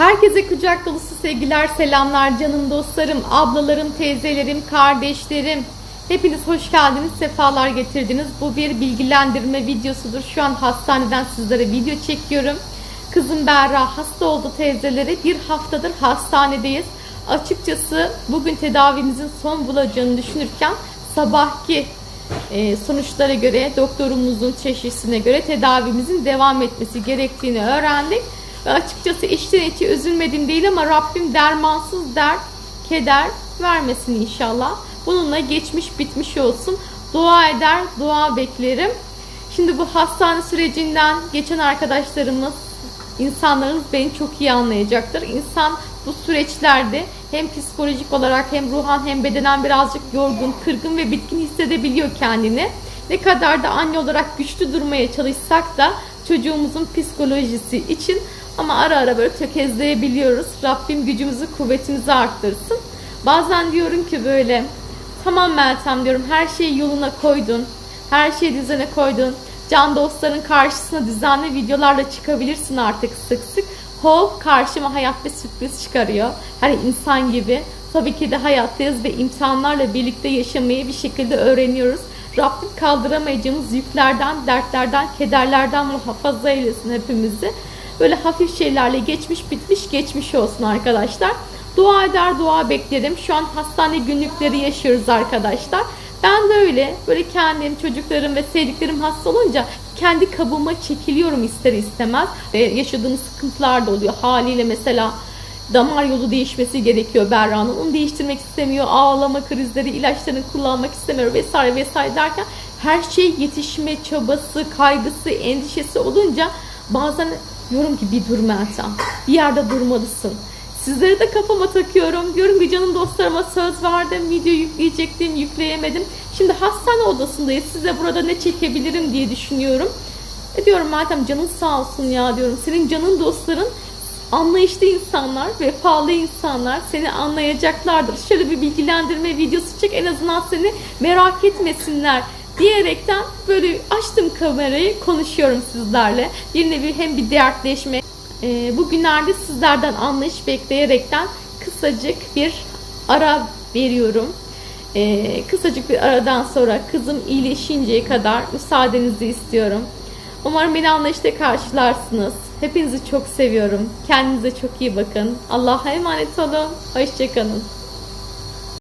Herkese kucak dolusu sevgiler, selamlar canım dostlarım, ablalarım, teyzelerim, kardeşlerim. Hepiniz hoş geldiniz, sefalar getirdiniz. Bu bir bilgilendirme videosudur. Şu an hastaneden sizlere video çekiyorum. Kızım Berra hasta oldu teyzeleri. Bir haftadır hastanedeyiz. Açıkçası bugün tedavimizin son bulacağını düşünürken sabahki e, sonuçlara göre doktorumuzun teşhisine göre tedavimizin devam etmesi gerektiğini öğrendik. Ve açıkçası içten içe üzülmedim değil ama Rabbim dermansız dert, keder vermesin inşallah. Bununla geçmiş bitmiş olsun. Dua eder, dua beklerim. Şimdi bu hastane sürecinden geçen arkadaşlarımız, insanlarımız beni çok iyi anlayacaktır. İnsan bu süreçlerde hem psikolojik olarak hem ruhan hem bedenen birazcık yorgun, kırgın ve bitkin hissedebiliyor kendini. Ne kadar da anne olarak güçlü durmaya çalışsak da çocuğumuzun psikolojisi için ama ara ara böyle tökezleyebiliyoruz. Rabbim gücümüzü, kuvvetimizi arttırsın. Bazen diyorum ki böyle tamam Meltem diyorum her şeyi yoluna koydun. Her şeyi düzene koydun. Can dostların karşısına düzenli videolarla çıkabilirsin artık sık sık. Hop karşıma hayat bir sürpriz çıkarıyor. Hani insan gibi. Tabii ki de hayattayız ve imtihanlarla birlikte yaşamayı bir şekilde öğreniyoruz. Rabbim kaldıramayacağımız yüklerden, dertlerden, kederlerden muhafaza eylesin hepimizi. Böyle hafif şeylerle geçmiş bitmiş geçmiş olsun arkadaşlar. Dua eder dua beklerim. Şu an hastane günlükleri yaşıyoruz arkadaşlar. Ben de öyle böyle kendim, çocuklarım ve sevdiklerim hasta olunca kendi kabuğuma çekiliyorum ister istemez. Ee, yaşadığımız sıkıntılar da oluyor. Haliyle mesela damar yolu değişmesi gerekiyor Berra'nın. Onu değiştirmek istemiyor. Ağlama krizleri, ilaçlarını kullanmak istemiyor vesaire vesaire derken her şey yetişme çabası, kaygısı, endişesi olunca bazen diyorum ki bir dur Meltem. Bir yerde durmalısın. Sizlere de kafama takıyorum. Diyorum ki canım dostlarıma söz verdim. Video yükleyecektim, yükleyemedim. Şimdi hastane odasındayız. Size burada ne çekebilirim diye düşünüyorum. E diyorum Meltem canın sağ olsun ya diyorum. Senin canın dostların anlayışlı insanlar, vefalı insanlar seni anlayacaklardır. Şöyle bir bilgilendirme videosu çek en azından seni merak etmesinler diyerekten böyle açtım kamerayı konuşuyorum sizlerle. Bir nevi hem bir dertleşme. Ee, bugünlerde sizlerden anlayış bekleyerekten kısacık bir ara veriyorum. Ee, kısacık bir aradan sonra kızım iyileşinceye kadar müsaadenizi istiyorum. Umarım beni anlayışla karşılarsınız. Hepinizi çok seviyorum. Kendinize çok iyi bakın. Allah'a emanet olun. Hoşçakalın.